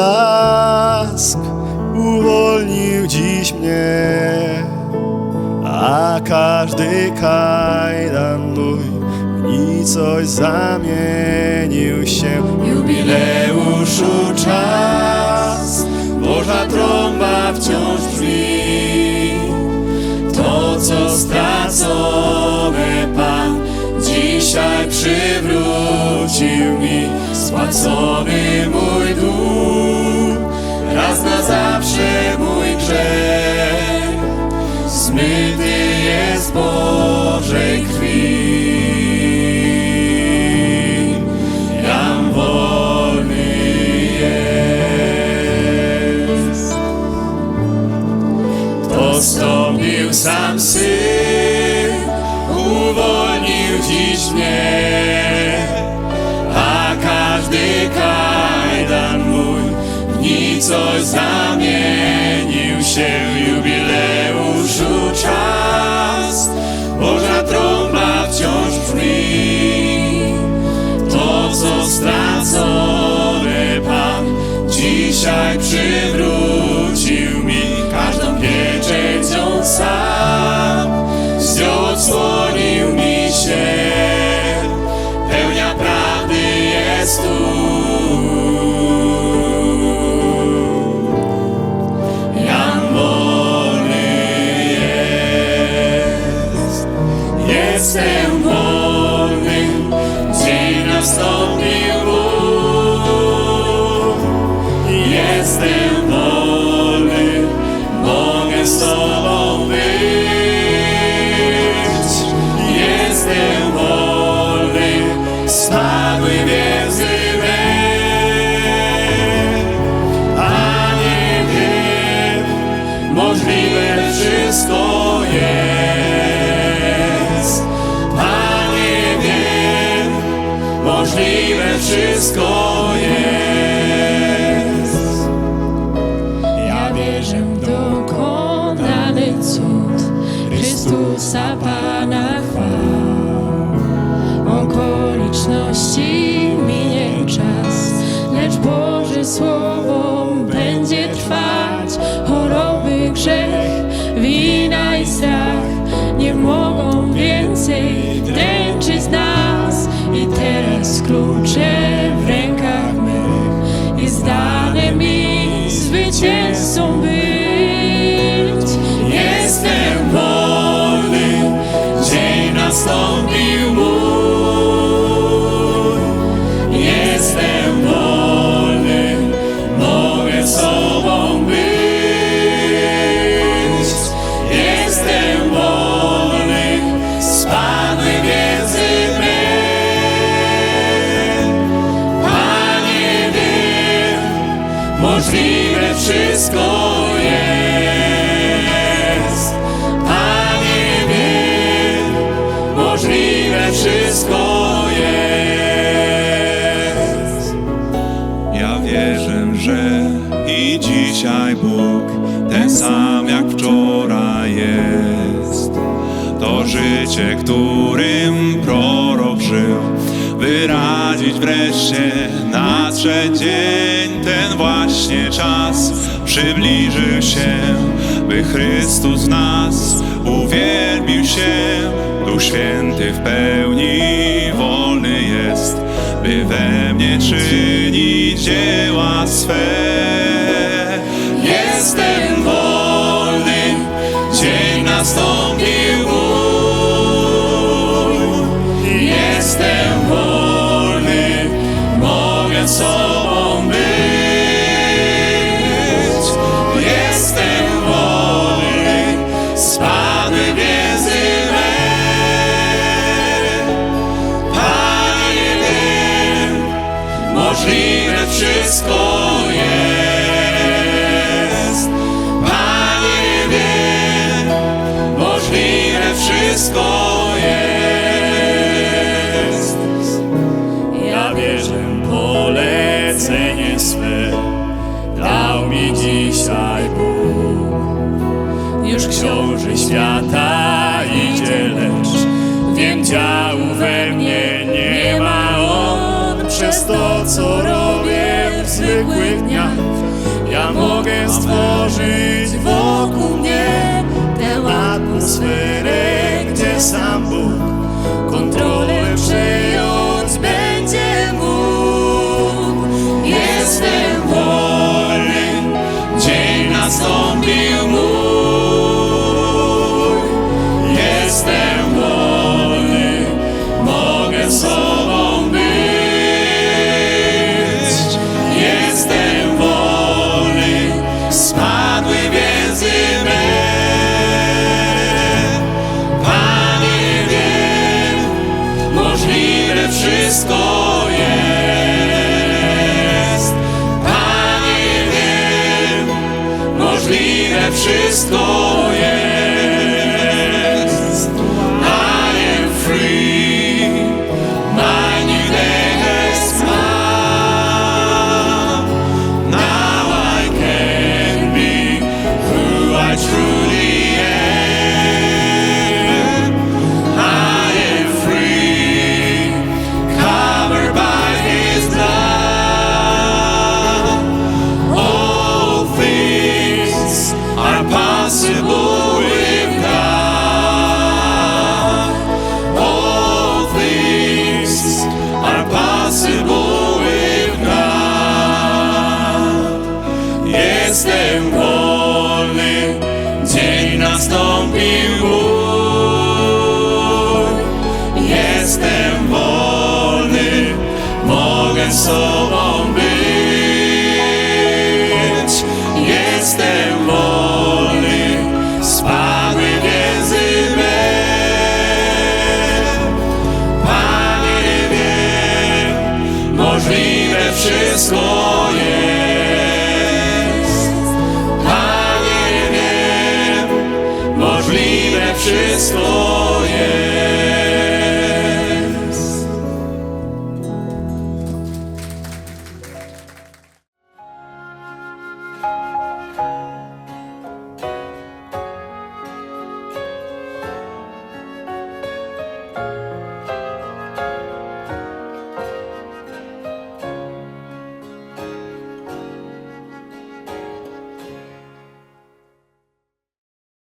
blask uwolnił dziś mnie, a każdy kajdan mój w nicość zamienił się. Jubileuszu czas, Boża trąba wciąż brzmi. To, co stracone Pan dzisiaj przywrócił mi. Spłacony mój Zmyty jest Bożej krwi. Jam wolny jest. Postąpił sam Syn, uwolnił dziś mnie, a każdy kajdan mój w nicość zamienił się. Jestem wolny, dzień nastąpił Bóg. Jestem wolny, mogę z Tobą być. Jestem wolny, spadły więzy. A nie wiem, możliwe wszystko Chrystusa Pana chwał. Okoliczności minie czas, lecz Boże Słowo wszystko jest. Panie wiem, możliwe wszystko jest. Ja wierzę, że i dzisiaj Bóg ten sam jak wczoraj jest. To życie, którym prorok żył, wyrazić wreszcie nadszedł dzień, ten właśnie czas przybliżył się, by Chrystus w nas uwielbił się. Duch Święty w pełni wolny jest, by we mnie czynić dzieła swe. Jestem wolny, dzień nastąpił spadły więzy me. Panie możliwe wszystko jest. Panie wiem, możliwe wszystko jest. Książę świata idzie, lecz wiem działu we mnie nie ma on. Przez to, co robię w zwykłych dniach. Ja mogę stworzyć wokół mnie tę atmosferę, gdzie sam Bóg Jestem wolny, mogę sobą wszystko jest.